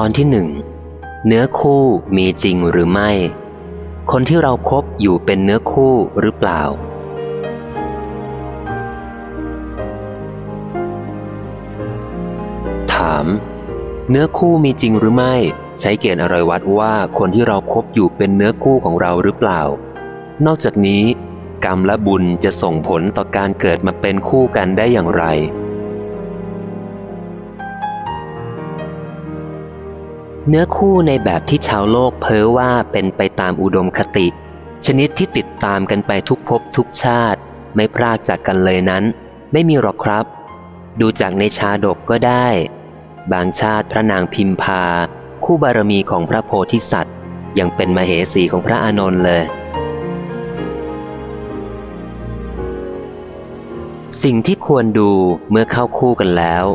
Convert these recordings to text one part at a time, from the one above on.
ตอนที่หนึ่งเนื้อคู่มีจริงหรือไม่ คนที่เราครบอยู่เป็นเนื้อคู่หรือเปล่า ถาม เนื้อคู่มีจริงหรือไม่ ใช้เกณฑ์อะไรวัดว่าคนที่เราครบอยู่เป็นเนื้อคู่ของเราหรือเปล่า นอกจากนี้ กรรมและบุญจะส่งผลต่อการเกิดมาเป็นคู่กันได้อย่างไร เนื้อคู่ในแบบที่ชาวโลกเพ้อว่าเป็นไปตามอุดมคติ ชนิดที่ติดตามกันไปทุกภพทุกชาติ ไม่พรากจากกันเลยนั้น ไม่มีหรอกครับ ดูจากในชาดกก็ได้ บางชาติพระนางพิมพา คู่บารมีของพระโพธิสัตว์ ยังเป็นมเหสีของพระอานนท์เลย สิ่งที่ควรดูเมื่อเข้าคู่กันแล้ว 1.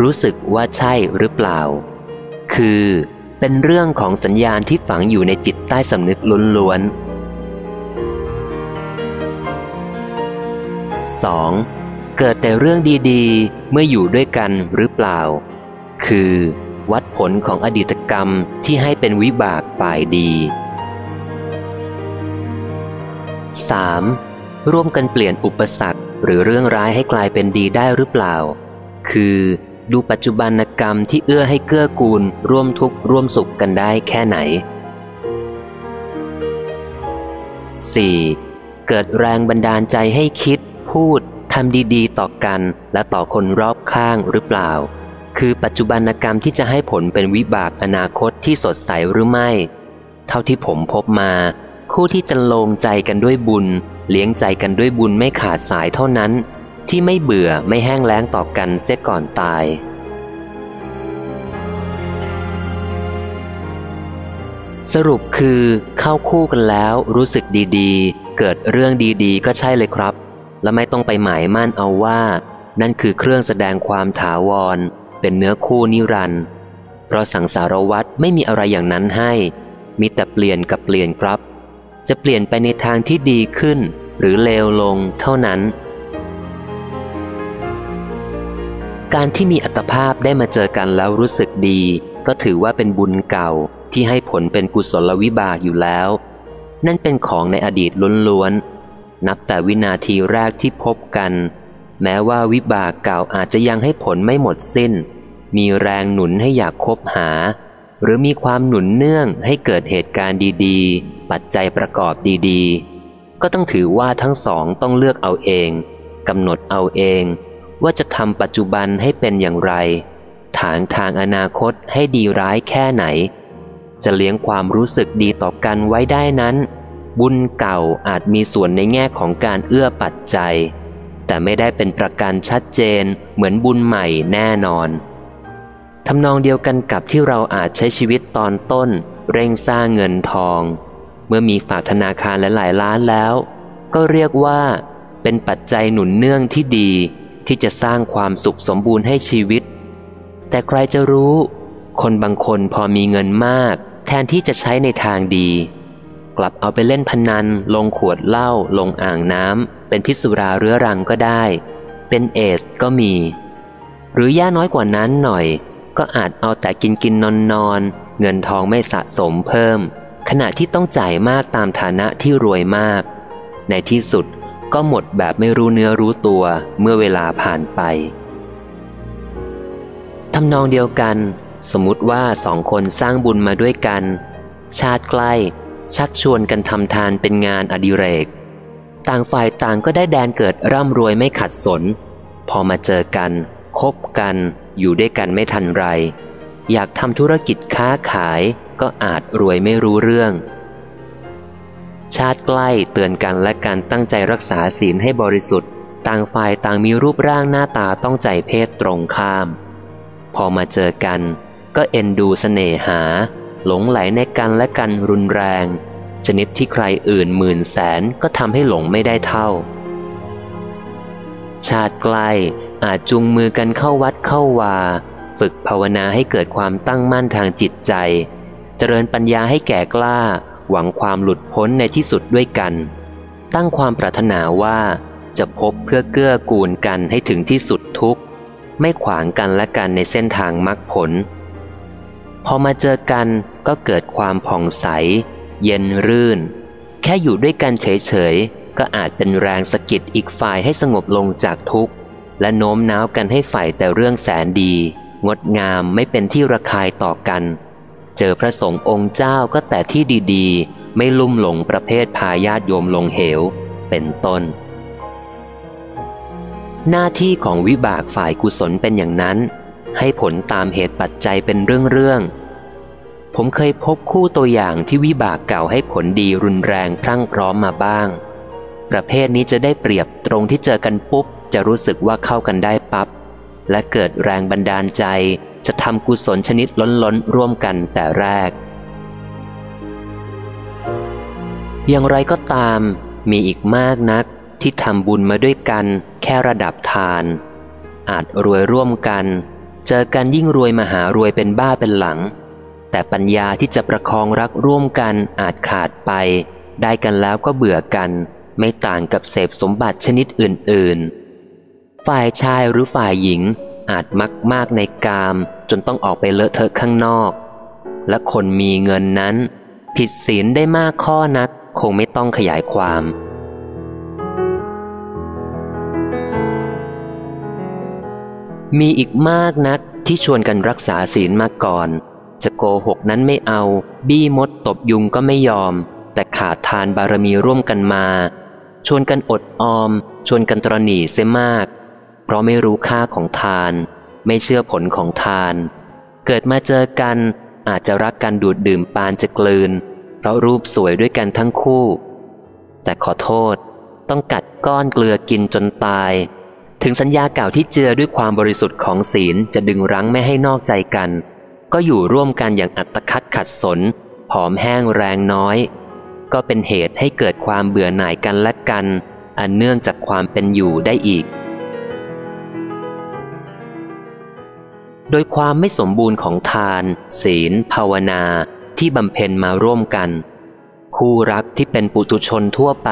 รู้สึกว่าใช่หรือเปล่า คือเป็นเรื่องของสัญญาณที่ฝังอยู่ในจิตใต้สำนึกล้วนๆ 2. เกิดแต่เรื่องดีๆ เมื่ออยู่ด้วยกันหรือเปล่า คือ วัดผลของอดีตกรรมที่ให้เป็นวิบากฝ่ายดี 3. ร่วมกันเปลี่ยนอุปสรรคหรือเรื่องร้ายให้กลายเป็นดีได้หรือเปล่า คือ ดูปัจจุบันกรรมที่เอื้อให้เกื้อกูล ร่วมทุกข์ร่วมสุขกันได้แค่ไหน 4. เกิดแรงบันดาลใจให้คิด พูดทำดีๆ ต่อกันและต่อคนรอบข้างหรือเปล่า คือปัจจุบันกรรมที่จะให้ผลเป็นวิบากอนาคตที่สดใสหรือไม่ เท่าที่ผมพบมา คู่ที่จะลงใจกันด้วยบุญ เลี้ยงใจกันด้วยบุญไม่ขาดสายเท่านั้น ที่ไม่เบื่อไม่แห้งแล้งต่อกันเสียก่อนตาย สรุปคือเข้าคู่กันแล้วรู้สึกดีๆ เกิดเรื่องดีๆ ก็ใช่เลยครับ และไม่ต้องไปหมายมั่นเอาว่า นั่นคือเครื่องแสดงความถาวร เป็นเนื้อคู่นิรันดร์เพราะสังสารวัตรไม่มีอะไรอย่างนั้นให้ มีแต่เปลี่ยนกับเปลี่ยนครับ จะเปลี่ยนไปในทางที่ดีขึ้น หรือเลวลงเท่านั้น การที่มีอัตภาพได้มาเจอกันแล้วรู้สึกดี ก็ถือว่าเป็นบุญเก่าที่ให้ผลเป็นกุศลวิบากอยู่แล้ว นั่นเป็นของในอดีตล้วนๆ นับแต่วินาทีแรกที่พบกัน แม้ว่าวิบากเก่าอาจจะยังให้ผลไม่หมดสิ้น มีแรงหนุนให้อยากคบหา หรือมีความหนุนเนื่องให้เกิดเหตุการณ์ดีๆ ปัจจัยประกอบดีๆ ก็ต้องถือว่าทั้งสองต้องเลือกเอาเองกำหนดเอาเอง ว่าจะทำปัจจุบันให้เป็นอย่างไร ถางทางอนาคตให้ดีร้ายแค่ไหน จะเลี้ยงความรู้สึกดีต่อกันไว้ได้นั้น บุญเก่าอาจมีส่วนในแง่ของการเอื้อปัจจัย แต่ไม่ได้เป็นประกันชัดเจนเหมือนบุญใหม่แน่นอนทำนองเดียวกันกับที่เราอาจใช้ชีวิตตอนต้น เร่งสร้างเงินทอง เมื่อมีฝากธนาคารหลายล้านแล้ว ก็เรียกว่า เป็นปัจจัยหนุนเนื่องที่ดี ที่จะสร้างความสุขสมบูรณ์ให้ชีวิต แต่ใครจะรู้ คนบางคนพอมีเงินมาก แทนที่จะใช้ในทางดี กลับเอาไปเล่นพนัน ลงขวดเหล้าลงอ่างน้ำเป็นพิษสุราเรื้อรังก็ได้ เป็นเอสก็มี หรือย่าน้อยกว่านั้นหน่อย ก็อาจเอาแต่กินกินนอนนอนเงินทองไม่สะสมเพิ่ม ขณะที่ต้องจ่ายมากตามฐานะที่รวยมาก ในที่สุด ก็หมดแบบไม่รู้เนื้อรู้ตัวเมื่อเวลาผ่านไปทำนองเดียวกัน สมมติว่าสองคนสร้างบุญมาด้วยกัน ชาติใกล้ชักชวนกันทำทานเป็นงานอดิเรก ต่างฝ่ายต่างก็ได้แดนเกิดร่ำรวยไม่ขัดสน พอมาเจอกัน คบกัน อยู่ด้วยกันไม่ทันไร อยากทำธุรกิจค้าขายก็อาจรวยไม่รู้เรื่อง ชาติใกล้เตือนกันและการตั้งใจรักษาศีลให้บริสุทธิ์ ต่างฝ่ายต่างมีรูปร่างหน้าตาต้องใจเพศตรงข้าม พอมาเจอกัน ก็เอ็นดูสเสน่หา หลงไหลในกันและกันรุนแรง ชนิดที่ใครอื่นหมื่นแสนก็ทำให้หลงไม่ได้เท่า ชาติใกล้อาจจุงมือกันเข้าวัดเข้าวา ฝึกภาวนาให้เกิดความตั้งมั่นทางจิตใจ เจริญปัญญาให้แก่กล้า หวังความหลุดพ้นในที่สุดด้วยกัน ตั้งความปรารถนาว่าจะพบเพื่อเกื้อกูลกันให้ถึงที่สุดทุกข์ ไม่ขวางกันและกันในเส้นทางมรรคผล พอมาเจอกันก็เกิดความผ่องใส เย็นรื่น แค่อยู่ด้วยกันเฉยๆ ก็อาจเป็นแรงสะกิดอีกฝ่ายให้สงบลงจากทุกข์ และโน้มน้าวกันให้ฝ่ายแต่เรื่องแสนดี งดงามไม่เป็นที่ระคายต่อกัน เจอพระสงฆ์องค์เจ้าก็แต่ที่ดีๆ ไม่ลุ่มหลงประเภทพาญาติโยมลงเหว เป็นต้น หน้าที่ของวิบากฝ่ายกุศลเป็นอย่างนั้น ให้ผลตามเหตุปัจจัยเป็นเรื่องๆ ผมเคยพบคู่ตัวอย่างที่วิบากเก่าให้ผลดีรุนแรงพรั่งพร้อมมาบ้าง ประเภทนี้จะได้เปรียบตรงที่เจอกันปุ๊บ จะรู้สึกว่าเข้ากันได้ปับ๊บและเกิดแรงบันดาลใจ จะทำกุศลชนิดล้นๆ ร่วมกันแต่แรก อย่างไรก็ตามมีอีกมากนักที่ทำบุญมาด้วยกันแค่ระดับทาน อาจรวยร่วมกัน เจอกันยิ่งรวยมหารวยเป็นบ้าเป็นหลัง แต่ปัญญาที่จะประคองรักร่วมกันอาจขาดไป ได้กันแล้วก็เบื่อกัน ไม่ต่างกับเสพสมบัติชนิดอื่น ๆ ฝ่ายชายหรือฝ่ายหญิงอาจมักมากในกาม จนต้องออกไปเลอะเทอะข้างนอก และคนมีเงินนั้น ผิดศีลได้มากข้อนัก คงไม่ต้องขยายความ มีอีกมากนักที่ชวนกันรักษาศีลมาก่อน จะโกหกนั้นไม่เอา บี้มดตบยุงก็ไม่ยอม แต่ขาดทานบารมีร่วมกันมา ชวนกันอดออม ชวนกันตรณีเสียมาก เพราะไม่รู้ค่าของทาน ไม่เชื่อผลของทาน เกิดมาเจอกันอาจจะรักกันดูดดื่มปานจะกลืน เพราะรูปสวยด้วยกันทั้งคู่ แต่ขอโทษต้องกัดก้อนเกลือกินจนตาย ถึงสัญญาเก่าที่เจือด้วยความบริสุทธิ์ของศีลจะดึงรั้งไม่ให้นอกใจกัน ก็อยู่ร่วมกันอย่างอัตคัดขัดสนผอมแห้งแรงน้อย ก็เป็นเหตุให้เกิดความเบื่อหน่ายกันและกัน อันเนื่องจากความเป็นอยู่ได้อีก โดยความไม่สมบูรณ์ของทาน ศีล ภาวนาที่บำเพ็ญมาร่วมกัน คู่รักที่เป็นปุตุชนทั่วไป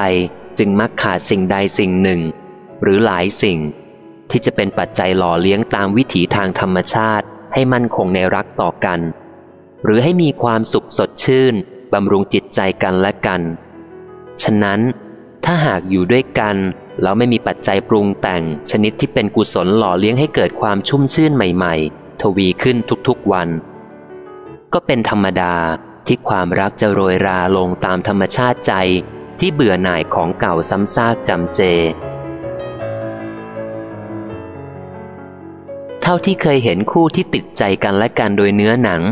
จึงมักขาดสิ่งใดสิ่งหนึ่ง หรือหลายสิ่ง ที่จะเป็นปัจจัยหล่อเลี้ยงตามวิถีทางธรรมชาติให้มั่นคงในรักต่อกัน หรือให้มีความสุขสดชื่นบำรุงจิตใจกันและกัน ฉะนั้น ถ้าหากอยู่ด้วยกันแล้วไม่มีปัจจัยปรุงแต่งชนิดที่เป็นกุศลหล่อเลี้ยงให้เกิดความชุ่มชื่นใหม่ ๆ ทวีขึ้นทุกๆวัน ก็เป็นธรรมดาที่ความรักจะโรยราลงตามธรรมชาติใจที่เบื่อหน่ายของเก่าซ้ำซากจำเจ เท่าที่เคยเห็นคู่ที่ติดใจกันและกันโดยเนื้อหนัง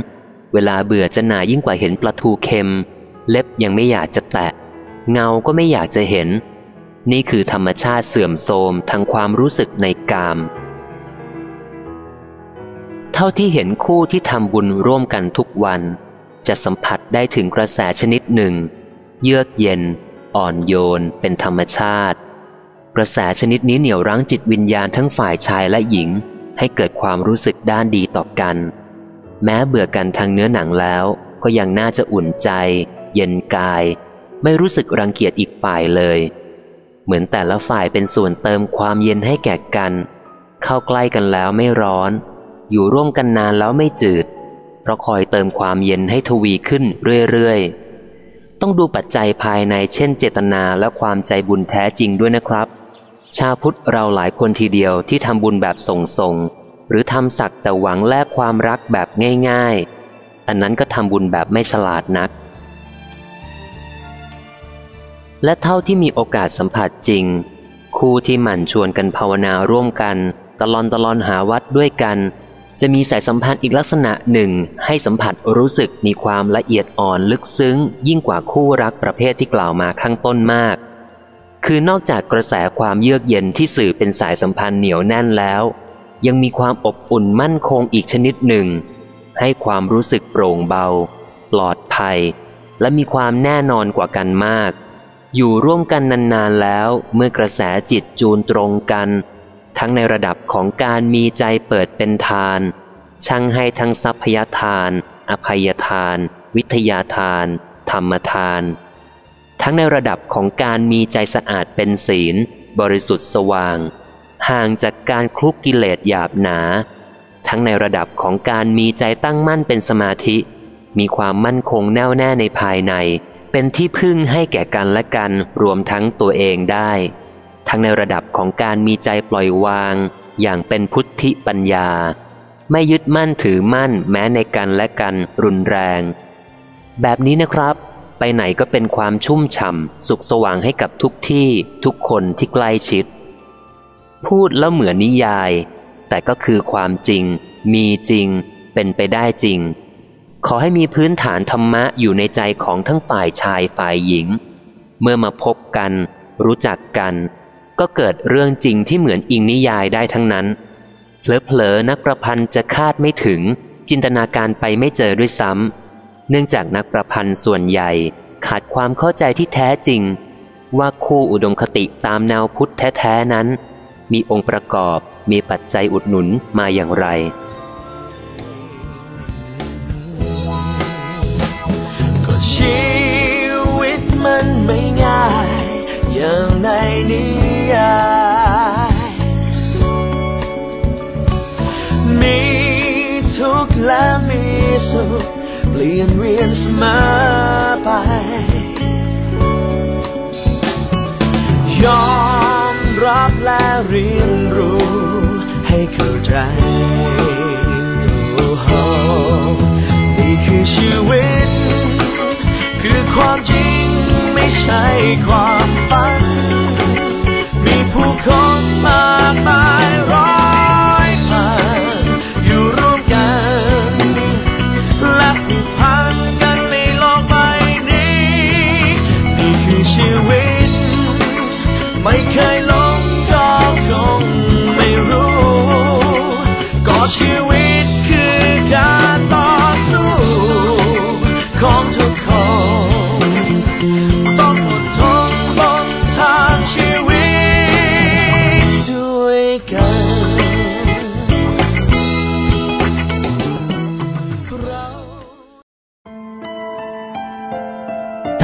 เวลาเบื่อจะหน่ายิ่งกว่าเห็นปลาทูเค็ม เล็บยังไม่อยากจะแตะ เงาก็ไม่อยากจะเห็น นี่คือธรรมชาติเสื่อมโทรมทางความรู้สึกในกามเท่าที่เห็นคู่ที่ทำบุญร่วมกันทุกวัน จะสัมผัสได้ถึงกระแสชนิดหนึ่ง เยือกเย็น อ่อนโยน เป็นธรรมชาติ กระแสชนิดนี้เหนี่ยวรั้งจิตวิญญาณทั้งฝ่ายชายและหญิง ให้เกิดความรู้สึกด้านดีต่อกัน แม้เบื่อกันทางเนื้อหนังแล้ว ก็ยังน่าจะอุ่นใจ เย็นกาย ไม่รู้สึกรังเกียจอีกฝ่ายเลย เหมือนแต่ละฝ่ายเป็นส่วนเติมความเย็นให้แก่กัน เข้าใกล้กันแล้วไม่ร้อน อยู่ร่วมกันนานแล้วไม่จืด เพราะคอยเติมความเย็นให้ทวีขึ้นเรื่อยๆ ต้องดูปัจจัยภายในเช่นเจตนาและความใจบุญแท้จริงด้วยนะครับ ชาวพุทธเราหลายคนทีเดียวที่ทำบุญแบบส่งๆ หรือทำสักแต่หวังแลกความรักแบบง่ายๆ อันนั้นก็ทำบุญแบบไม่ฉลาดนัก และเท่าที่มีโอกาสสัมผัสจริง คู่ที่หมั่นชวนกันภาวนาร่วมกันตลอนตลอนหาวัดด้วยกัน จะมีสายสัมพันธ์อีกลักษณะหนึ่ง ให้สัมผัสรู้สึกมีความละเอียดอ่อนลึกซึ้ง ยิ่งกว่าคู่รักประเภทที่กล่าวมาข้างต้นมาก คือนอกจากกระแสความเยือกเย็นที่สื่อเป็นสายสัมพันธ์เหนียวแน่นแล้ว ยังมีความอบอุ่นมั่นคงอีกชนิดหนึ่ง ให้ความรู้สึกโปร่งเบา ปลอดภัย และมีความแน่นอนกว่ากันมาก อยู่ร่วมกันนานๆแล้ว เมื่อกระแสจิตจูนตรงกัน ทั้งในระดับของการมีใจเปิดเป็นทาน ช่างให้ทั้งทรัพยทาน อภัยทาน วิทยาทาน ธรรมทาน ทั้งในระดับของการมีใจสะอาดเป็นศีล บริสุทธิ์สว่าง ห่างจากการคลุกกิเลสหยาบหนา ทั้งในระดับของการมีใจตั้งมั่นเป็นสมาธิ มีความมั่นคงแน่วแน่ในภายใน เป็นที่พึ่งให้แก่กันและกันรวมทั้งตัวเองได้ ทั้งในระดับของการมีใจปล่อยวาง อย่างเป็นพุทธิปัญญา ไม่ยึดมั่นถือมั่นแม้ในกันและกันรุนแรง แบบนี้นะครับ ไปไหนก็เป็นความชุ่มฉ่ำสุขสว่างให้กับทุกที่ทุกคนที่ใกล้ชิด พูดแล้วเหมือนนิยาย แต่ก็คือความจริง มีจริง เป็นไปได้จริง ขอให้มีพื้นฐานธรรมะอยู่ในใจของทั้งฝ่ายชายฝ่ายหญิง เมื่อมาพบกัน รู้จักกัน ก็เกิดเรื่องจริงที่เหมือนอิงนิยายได้ทั้งนั้น เผลอๆนักประพันธ์จะคาดไม่ถึง จินตนาการไปไม่เจอด้วยซ้ำเนื่องจากนักประพันธ์ส่วนใหญ่ ขาดความเข้าใจที่แท้จริง ว่าคู่อุดมคติตามแนวพุทธแท้ๆนั้น มีองค์ประกอบมีปัจจัยอุดหนุนมาอย่างไร ลี่ยนเวียนเสมอไป ยอมรับและเรียนรู้ ให้เข้าใจโอ้โหนี่คือชีวิต คือความจริงไม่ใช่ความฝัน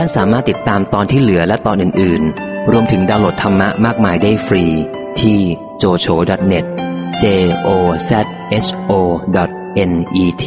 านสามารถติดตามตอนที่เหลือและตอนอื่น ๆ รวมถึงดาวน์โหลดธรรมะมากมายได้ฟรี ที่ jocho.net j o z h o n e t